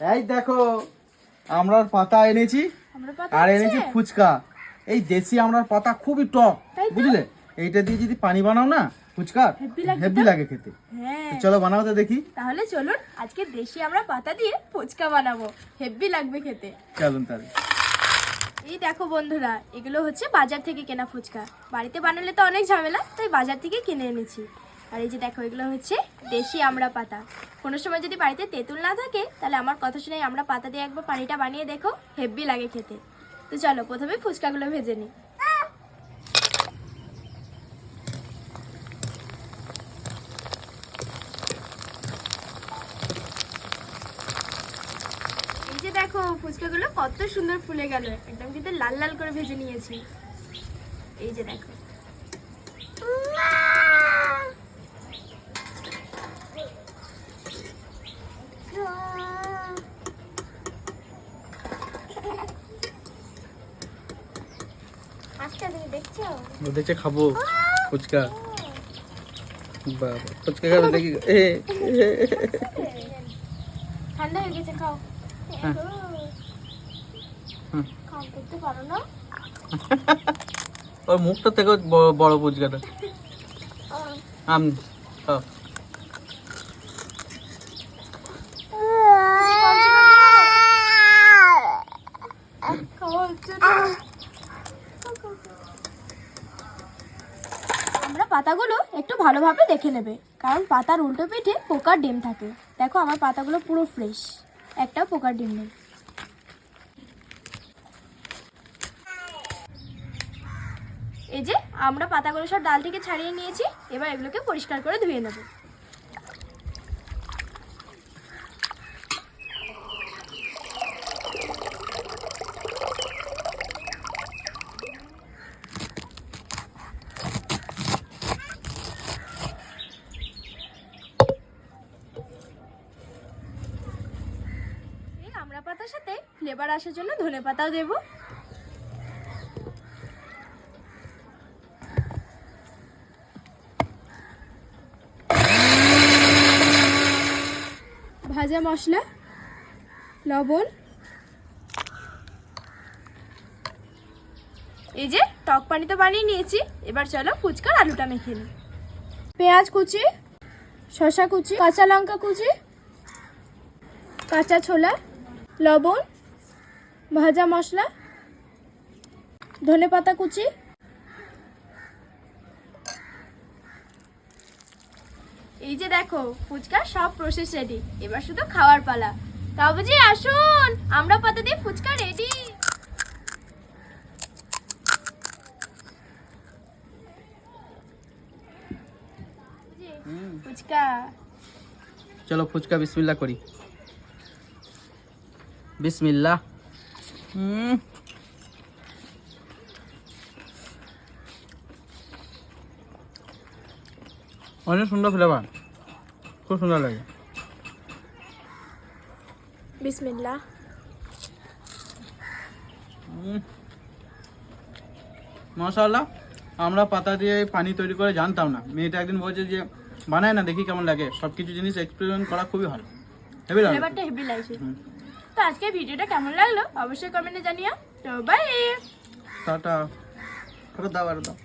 এই দেখো আমরার পাতা এনেছি। আর এনেছি? ফুচকা। এই দেশি আমরার পাতা খুবই টক বুঝলে? এইটা দিয়ে যদি পানি বানাও না ফুচকা হেভি লাগে খেতে। হ্যাঁ। চলো বানাও তো দেখি। তাহলে চলুন আজকে দেশি আমরা পাতা দিয়ে ফুচকা বানাবো। হেব্বি লাগবে খেতে। চলুন তাহলে। এই দেখো বন্ধুরা এগুলো হচ্ছে বাজার থেকে কেনা ফুচকা। বাড়িতে বানালে তো অনেক ঝামেলা তাই বাজার থেকে কিনে এনেছি। আর এই যে দেখো, এগুলো হচ্ছে দেশি আমড়া পাতা। কোনো সময় যদি বাড়িতে তেঁতুল না থাকে, তাহলে আমার কথা শুনে আমরা পাতা দিয়ে একবার পানিটা বানিয়ে দেখো, হেভি লাগে খেতে। তো চলো, প্রথমে ফুচকাগুলো ভেজে নিই। দেখো, ফুচকাগুলো কত সুন্দর ফুলে গেল। একদম কিন্তু লাল লাল করে ভেজে নিয়েছি। এই যে দেখো। দেখছ খাব ফুচকা বাবা ফুচকা খাবে দেখি এ ঠান্ডা হয়ে গেছে খাও হ্যাঁ। মুখটা থেকে বড়- বড় ফুচকাটা আম খাও। খাওয়া হচ্ছে না। আমরা পাতাগুলো একটু ভালোভাবে দেখে নেবে। কারণ পাতার উল্টো পিঠে পোকার ডিম থাকে। দেখো, আমার পাতাগুলো পুরো ফ্রেশ একটাও পোকার ডিম নেই। এই যে, আমরা পাতাগুলো সব ডাল থেকে ছাড়িয়ে নিয়েছি। এবার এগুলোকে পরিষ্কার করে ধুয়ে নেব এই আমরা পাতার সাথে ফ্লেভার আসার জন্য ধনে পাতাও দেবো। ভাজা মশলা, লবণ। এই যে টক পানি তো বানিয়ে নিয়েছি, এবার চলো ফুচকার আলুটা মেখে নিই। পেঁয়াজ কুচি, শসা কুচি, কাঁচা লঙ্কা কুচি, কাঁচা ছোলা, লবণ। ভাজা মশলা ধনেপাতা কুচি এই যে দেখো ফুচকা সব প্রসেস রেডি এবার শুধু খাওয়ার পালা। কাবুজি আসুন আমরা পাতা দিয়ে ফুচকা রেডি। ফুচকা। চলো ফুচকা বিসমিল্লাহ করি। বিসমিল্লাহ। হুম অনেক সুন্দর ফ্লেভার খুব সুন্দর লাগে। বিসমিল্লাহ। মশাল্লাহ আমরা পাতা দিয়ে পানি তৈরি করে জানতাম না। মেয়েটা একদিন বলছে যে বানায় না দেখি কেমন লাগে। সব কিছু জিনিস এক্সপেরিমেন্ট করা খুবই ভালো। হেবি লাগে। তো আজকে ভিডিওটা কেমন লাগল? অবশ্যই কমেন্টে জানিও। তো বাই টাটা। দাও আর দাও।